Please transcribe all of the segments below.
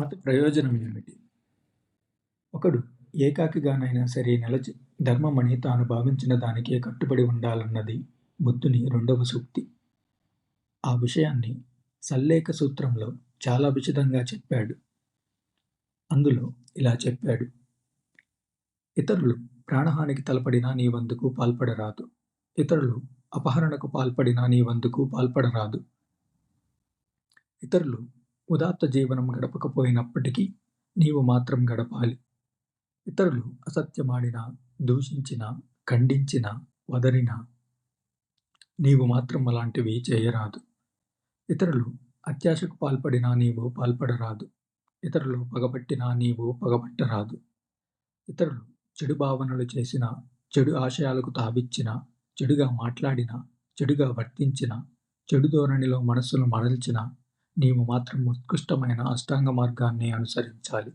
మత ప్రయోజనం ఏమిటి? ఒకడు ఏకాకిగానైనా సరే నిలచి ధర్మమని తాను భావించిన దానికే కట్టుబడి ఉండాలన్నది బుద్ధుని రెండవ సూక్తి. ఆ విషయాన్ని సల్లేఖ సూత్రంలో చాలా విశదంగా చెప్పాడు. అందులో ఇలా చెప్పాడు. ఇతరులు ప్రాణహానికి తలపడినా నీ వందుకు పాల్పడరాదు. ఇతరులు అపహరణకు పాల్పడినా నీ వందుకు పాల్పడరాదు. ఇతరులు ఉదాత్త జీవనం గడపకపోయినప్పటికీ నీవు మాత్రం గడపాలి. ఇతరులు అసత్యమాడినా దూషించినా ఖండించినా వదరినా నీవు మాత్రం అలాంటివి చేయరాదు. ఇతరులు అత్యాశకు పాల్పడినా నీవు పాల్పడరాదు. ఇతరులు పగబట్టినా నీవు పగబట్టరాదు. ఇతరులు చెడు భావనలు చేసిన చెడు ఆశయాలకు తావిచ్చిన చెడుగా మాట్లాడిన చెడుగా వర్తించిన చెడు ధోరణిలో మనస్సును మరల్చిన నీవు మాత్రం ఉత్కృష్టమైన అష్టాంగ మార్గాన్ని అనుసరించాలి.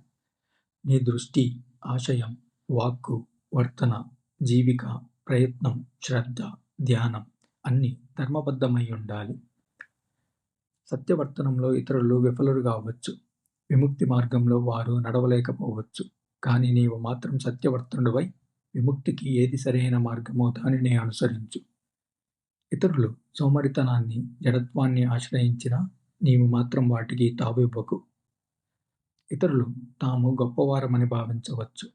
నీ దృష్టి ఆశయం వాక్కు వర్తన జీవిక ప్రయత్నం శ్రద్ధ ధ్యానం అన్నీ ధర్మబద్ధమై ఉండాలి. సత్యవర్తనంలో ఇతరులు విఫలురు కావచ్చు. విముక్తి మార్గంలో వారు నడవలేకపోవచ్చు. కానీ నీవు మాత్రం సత్యవర్తనుడివై విముక్తికి ఏది సరైన మార్గమో దానిని అనుసరించు. ఇతరులు సోమరితనాన్ని జడత్వాన్ని ఆశ్రయించినా నీవు మాత్రం వాటికి తావివ్వకు. ఇతరులు తాము గొప్పవారమని భావించవచ్చు.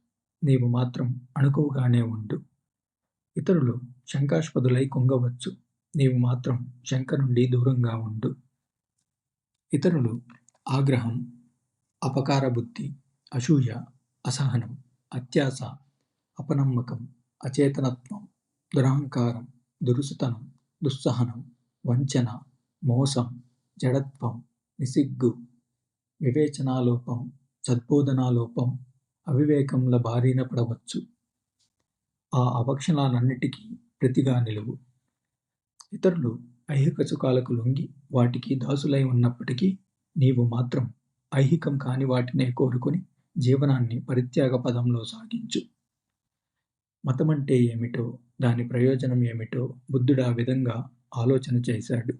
నీవు మాత్రం అణుకువగానే ఉండు. ఇతరులు శంకాస్పదులై కుంగవచ్చు. నీవు మాత్రం శంక నుండి దూరంగా ఉండు. ఇతరులు ఆగ్రహం అపకార బుద్ధి అసూయ అసహనం అత్యాస అపనమ్మకం అచేతనత్వం దురహంకారం దురుసుతనం దుస్సహనం వంచన మోసం జడత్వం నిసిగ్గు వివేచనాలోపం సద్బోధనాలోపం అవివేకంల బారిన పడవచ్చు ఆ అవక్షణాలన్నిటికీ ప్రతిగా నిలువు. ఇతరులు ఐహిక సుఖాలకు లొంగి వాటికి దాసులై ఉన్నప్పటికీ నీవు మాత్రం ఐహికం కాని వాటినే కోరుకుని జీవనాన్ని పరిత్యాగ పదంలో సాగించు. మతమంటే ఏమిటో దాని ప్రయోజనం ఏమిటో బుద్ధుడు ఆ విధంగా ఆలోచన చేశాడు.